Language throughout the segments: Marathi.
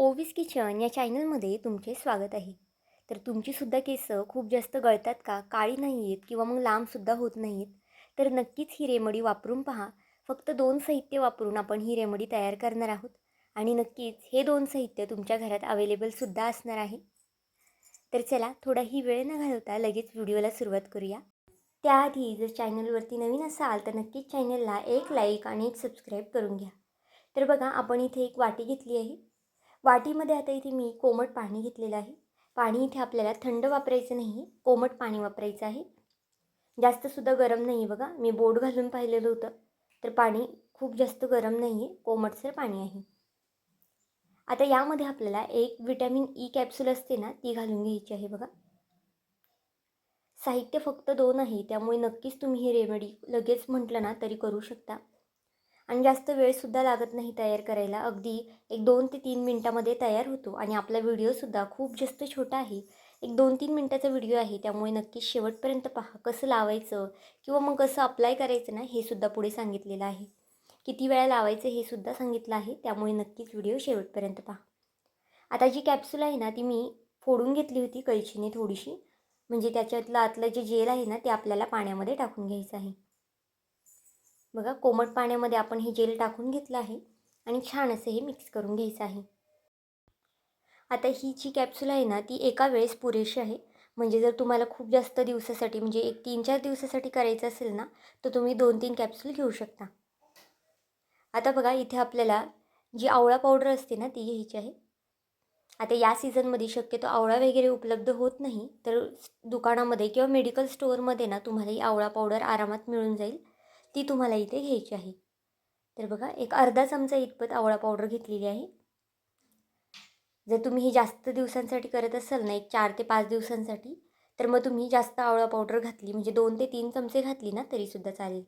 ओविस किचन या चॅनलमध्ये तुमचे स्वागत आहे. तर तुमचीसुद्धा केस खूप जास्त गळतात का काळी नाही आहेत किंवा मग लांबसुद्धा होत नाही आहेत तर नक्कीच ही रेमडी वापरून पहा. फक्त दोन साहित्य वापरून आपण ही रेमडी तयार करणार आहोत. आणि नक्कीच हे दोन साहित्य तुमच्या घरात अवेलेबलसुद्धा असणार आहे. तर चला थोडाही वेळ न घालवता लगेच व्हिडिओला सुरुवात करूया. त्याआधी जर चॅनलवरती नवीन असाल तर नक्कीच चॅनलला एक लाईक आणि एक सबस्क्राईब करून घ्या. तर बघा आपण इथे एक वाटी घेतली आहे. वाटीमध्ये आता इथे मी कोमट पाणी घेतलेलं आहे. पाणी इथे आपल्याला थंड वापरायचं नाही कोमट पाणी वापरायचं आहे. जास्तसुद्धा गरम नाही आहे बघा मी बोट घालून पाहिलेलं होतं. तर पाणी खूप जास्त गरम नाही आहे कोमटसर पाणी आहे. आता यामध्ये आपल्याला एक विटॅमिन ई कॅप्सूल असते ना ती घालून घ्यायची आहे बघा. साहित्य फक्त दोन आहे त्यामुळे नक्कीच तुम्ही ही रेमेडी लगेच म्हटलं ना तरी करू शकता. आणि जास्त वेळसुद्धा लागत नाही तयार करायला. अगदी एक दोन ते तीन मिनटामध्ये तयार होतो. आणि आपला व्हिडिओसुद्धा खूप जास्त छोटा आहे. एक दोन तीन मिनटाचा व्हिडिओ आहे. त्यामुळे नक्कीच शेवटपर्यंत पहा कसं लावायचं किंवा मग कसं अप्लाय करायचं ना हे सुद्धा पुढे सांगितलेलं आहे. किती वेळा लावायचं हे सुद्धा सांगितलं आहे. त्यामुळे नक्कीच व्हिडिओ शेवटपर्यंत पहा. आता जी कॅप्सूल आहे ना ती मी फोडून घेतली होती कैचीने थोडीशी. म्हणजे त्याच्यातलं आतलं जे जेल आहे ना ते आपल्याला पाण्यामध्ये टाकून घ्यायचं आहे. बघा कोमट पाण्यामध्ये आपण हे जेल टाकून घेतलं आहे आणि छान असं हे मिक्स करून घ्यायचं आहे. आता ही जी कॅप्सूल आहे ना ती एका वेळेस पुरेशी आहे. म्हणजे जर तुम्हाला खूप जास्त दिवसासाठी म्हणजे एक तीन चार दिवसासाठी करायचं असेल ना तर तुम्ही दोन तीन कॅप्सूल घेऊ शकता. आता बघा इथे आपल्याला जी आवळा पावडर असते ना ती घ्यायची आहे. आता या सीझनमध्ये शक्यतो आवळा वगैरे उपलब्ध होत नाही तर दुकानामध्ये किंवा मेडिकल स्टोअरमध्ये ना तुम्हाला ही आवळा पावडर आरामात मिळून जाईल. ती तुम्हाला इथे घ्यायची आहे. तर बघा एक अर्धा चमचा इतपत आवळा पावडर घेतलेली आहे. जर तुम्ही ही जास्त दिवसांसाठी करत असाल ना एक चार ते पाच दिवसांसाठी तर मग तुम्ही जास्त आवळा पावडर घातली म्हणजे दोन ते तीन चमचे घातली ना तरीसुद्धा चालेल.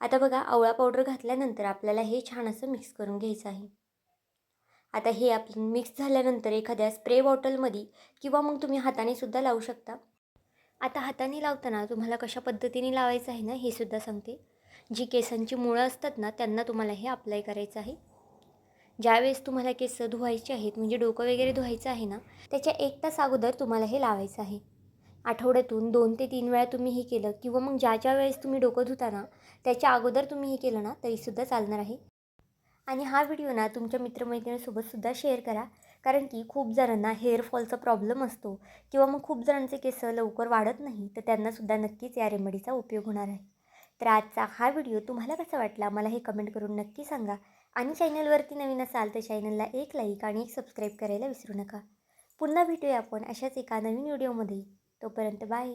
आता बघा आवळा पावडर घातल्यानंतर आपल्याला हे छान असं मिक्स करून घ्यायचं आहे. आता हे आपण मिक्स झाल्यानंतर एखाद्या स्प्रे बॉटलमध्ये किंवा मग तुम्ही हाताने सुद्धा लावू शकता. आता हाताने लावताना तुम्हाला कशा पद्धतीने लावायचं आहे ना हे सुद्धा सांगते. जी केसांची मुळं असतात ना त्यांना तुम्हाला हे अप्लाय करायचं आहे. ज्यावेळेस तुम्हाला केस धुवायचे आहेत म्हणजे डोकं वगैरे धुवायचं आहे ना त्याच्या एक तास अगोदर तुम्हाला हे लावायचं आहे. आठवड्यातून दोन ते तीन वेळा तुम्ही हे केलं किंवा मग ज्या ज्या वेळेस तुम्ही डोकं धुताना त्याच्या अगोदर तुम्ही हे केलं ना तरीसुद्धा चालणार आहे. आणि हा व्हिडिओ ना तुमच्या मित्रमैत्रिणीसोबतसुद्धा शेअर करा. कारण की खूप जणांना हेअरफॉलचा प्रॉब्लेम असतो किंवा मग खूप जणांचे केस लवकर वाढत नाही तर त्यांनासुद्धा नक्कीच या रेमेडीचा उपयोग होणार आहे. तर आजचा हा व्हिडिओ तुम्हाला कसा वाटला मला हे कमेंट करून नक्की सांगा. आणि चॅनलवरती नवीन असाल तर चॅनलला एक लाईक आणि एक सबस्क्राईब करायला विसरू नका. पुन्हा भेटूया आपण अशाच एका नवीन व्हिडिओमध्ये तोपर्यंत बाय